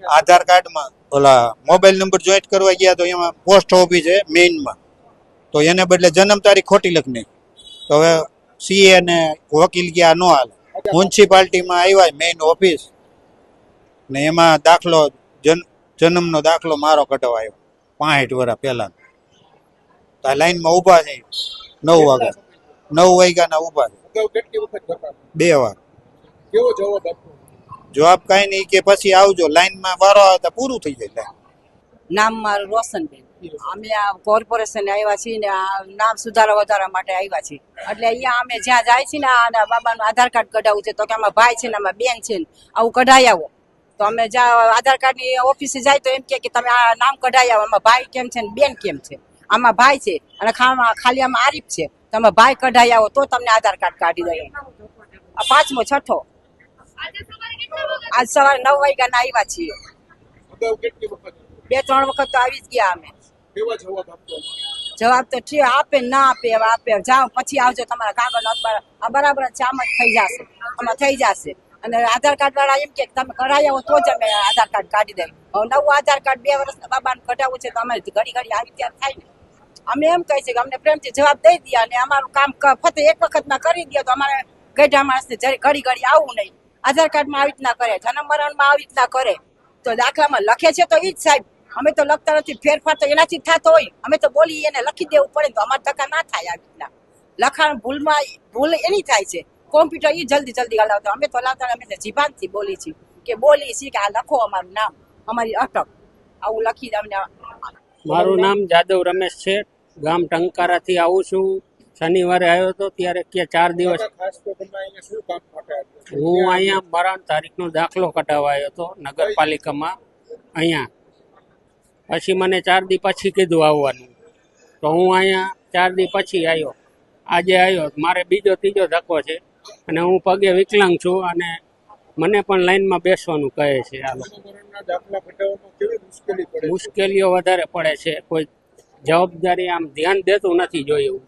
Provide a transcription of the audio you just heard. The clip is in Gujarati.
આધાર કાર્ડમાં ઓલા મોબાઈલ નંબર જોઈન્ટ કરવા ગયા તો એમાં પોસ્ટ ઓફિસ છે મેઇનમાં. તો એને બદલે જન્મ તારીખ ખોટી લખી નાખી તો હવે સીએ ને વકીલ ગયા ન હાલે. મ્યુનિસિપાલિટીમાં આવ્યા મેઇન ઓફિસ. ને એમાં દાખલો જન જન્મનો દાખલો મારો કઢવાયો પાંઠ વર્ષ પહેલા તો આ લાઈનમાં ઊભા છે નવ વાગ્યા નવ વાગ્યાના ઊભા છે. બે વાર. કેવો જવાબ આપ્યો જવાબ કાંઈ નહીં કે પછી આવજો, લાઈનમાં વારો આવે તો પૂરું થઈ જાય નામ મારું રોશનબેન. અમે આ કોર્પોરેશન આવ્યા છીએ ને આ નામ સુધારા વધારા માટે આવ્યા છીએ. એટલે અહીંયા અમે જ્યાં જાય છીએ ને આ બાબાનું આધાર કાર્ડ કઢાવવું છે, તો કે આમાં ભાઈ છે ને આમાં બેન છે ને, આવું કઢાઈ આવો. તો અમે જ્યાં આધાર કાર્ડની ઓફિસે જાય તો એમ કે તમે આ નામ કઢાઈ આવો, આમાં ભાઈ કેમ છે ને બેન કેમ છે? આમાં ભાઈ છે અને ખાલી આમાં આરીફ છે. તમે ભાઈ કઢાઈ આવો તો તમને આધાર કાર્ડ કાઢી દઈએ. પાંચમો, છઠ્ઠો. આજ સવારે નવ વાગ્યાના આવ્યા છીએ. બે ત્રણ વખત તો આવી જ ગયા અમે. જવાબ તો ઠીક આપે ના આપે હવે આપે. જાઓ પછી આવજો તમારા કાગળ અખબાર. આ બરાબર છે આમ જ થઈ જશે. આમાં થઈ જશે. અને આધાર કાર્ડ વાળા એમ કે તમે કઢાઈ આવો તો જ અમે આધાર કાર્ડ કાઢી દઈએ. હવે નવું આધાર કાર્ડ બે વર્ષના બાબાને કઢાવવું છે તો અમે ઘડી ઘડી આવી ત્યારે થાય ને. અમે એમ કહે છે કે અમને પ્રેમથી જવાબ દઈ દે અને અમારું કામ ફક્ત ફતે એક વખતમાં કરી દે તો અમારે ગઢા માણસને જરી ઘડી ઘડી આવવું નહીં. આધાર કાર્ડમાં આવી રીતના કરે જન્મ મરણમાં આવી રીતના કરે. તો દાખલામાં લખે છે તો ઈ જ સાહેબ અમે તો લખતા નથી ફેરફાર તો એનાથી થતો હોય. અમે તો બોલી એને લખી દેવું પડે તો અમારે ટકા ના થાય આવી રીતના. લખાણ ભૂલમાં ભૂલ એની થાય છે. કોમ્પ્યુટર એ જલ્દી જલ્દી હલાવતા અમે તો હલાવતા અમે તો જીભાનથી બોલી છીએ કે બોલી છીએ કે આ લખો અમારું નામ અમારી અટક. આવું લખી દે અમને મારું નામ જાદવ રમેશ છે. ગામ ટંકારાથી આવું છું. શનિવારે આવ્યો હતો ત્યારે કે ચાર દિવસ હું અહીંયા મરણ તારીખનો દાખલો કઢાવવા આવ્યો હતો નગરપાલિકામાં. અહીંયા. પછી મને ચાર દી પછી કીધું આવવાનું. તો હું અહીંયા ચાર દી પછી આવ્યો આજે આવ્યો મારે બીજો ત્રીજો ધક્કો છે. અને હું પગે વિકલાંગ છું અને મને પણ લાઈનમાં બેસવાનું કહે છે આ લોકો? મુશ્કેલીઓ વધારે પડે છે. કોઈ જવાબદારી આમ ધ્યાન દેતું નથી જોયું.